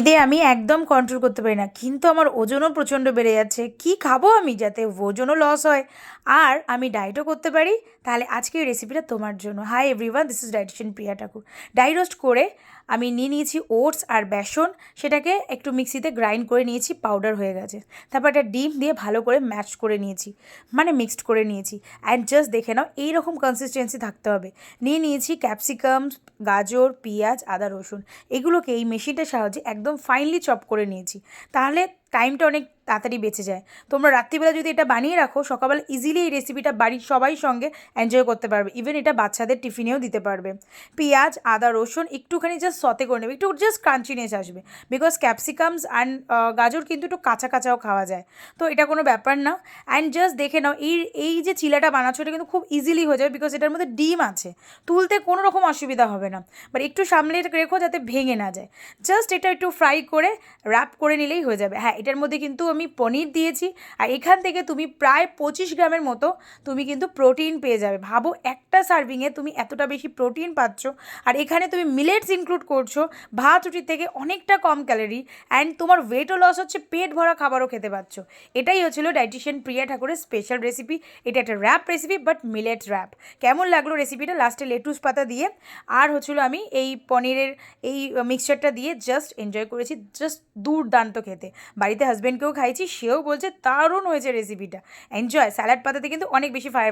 খিদে আমি একদম কন্ট্রোল করতে পারি না। কিন্তু আমার ওজনও প্রচণ্ড বেড়ে যাচ্ছে। কি খাব আমি যাতে ওজনও লস হয়? আর আমি ডায়েটও করতে পারি। তাহলে আজকের রেসিপিটা তোমার জন্য। Hi everyone this is dietitian Priya Thakur dry roast করে আমি নিয়ে নিয়েছি ওটস আর বেসন। সেটাকে একটু মিক্সিতে গ্রাইন্ড করে নিয়েছি পাউডার হয়ে গেছে। তারপর একটা ডিম দিয়ে ভালো করে ম্যাশ করে নিয়েছি। মানে মিক্সড করে নিয়েছি। অ্যান্ড জাস্ট দেখে নাও, এইরকম কনসিস্টেন্সি থাকতে হবে। নিয়ে নিয়েছি ক্যাপসিকাম গাজর, পেঁয়াজ, আদা, রসুন। এগুলোকে এই মেশিনটার সাহায্যে একদম ফাইনলি চপ করে নিয়েছি। তাহলে টাইমটা অনেক তাড়াতাড়ি বেঁচে যায়। তোমরা রাত্রিবেলা যদি এটা বানিয়ে রাখো, সকালবেলা ইজিলি এই রেসিপিটা বাড়ির সবাই সঙ্গে এনজয় করতে পারবে। ইভেন এটা বাচ্চাদের টিফিনেও দিতে পারবে। পেঁয়াজ, আদা, রসুন একটুখানি জাস্ট সতে করে নেবে। একটু জাস্ট ক্রাঞ্চিনেস আসবে। বিকজ ক্যাপসিকামস অ্যান্ড গাজর কিন্তু একটু কাঁচা কাঁচাও খাওয়া যায়। তো এটা কোনো ব্যাপার না। অ্যান্ড জাস্ট দেখে নাও, এই এই যে চিলাটা বানাচ্ছ, এটা কিন্তু খুব ইজিলি হয়ে যাবে বিকজ এটার মধ্যে ডিম আছে। তুলতে কোনো রকম অসুবিধা হবে না। বাট একটু সামলে রেখো যাতে ভেঙে না যায়। জাস্ট এটা একটু ফ্রাই করে র্যাপ করে নিলেই হয়ে যাবে। হ্যাঁ এটার মধ্যে কিন্তু আমি পনির দিয়েছি। আর এখান থেকে তুমি প্রায় পঁচিশ গ্রামের মতো তুমি কিন্তু প্রোটিন পেয়ে যাবে। ভাবো একটা সার্ভিংয়ে তুমি এতটা বেশি প্রোটিন পাচ্ছ। আর এখানে তুমি মিলেটস ইনক্লুড করছ। ভাত রুটির থেকে অনেকটা কম ক্যালোরি অ্যান্ড তোমার ওয়েটও লস হচ্ছে, পেট ভরা খাবারও খেতে পাচ্ছ। এটাই হচ্ছিল ডাইটিশিয়ান প্রিয়া ঠাকুরের স্পেশাল রেসিপি এটা একটা wrap recipe but millet wrap কেমন লাগল রেসিপিটা লাস্টে লেটুস পাতা দিয়ে। আর হচ্ছিল আমি এই পনিরের এই মিক্সচারটা দিয়ে জাস্ট এনজয় করেছি জাস্ট দুর্দান্ত খেতে। বাড়িতে হাজব্যান্ডকেও খাইছি, সেও বলছে দারুণ হয়েছে রেসিপিটা এনজয় স্যালাড পাতাতে কিন্তু অনেক বেশি ফায়ার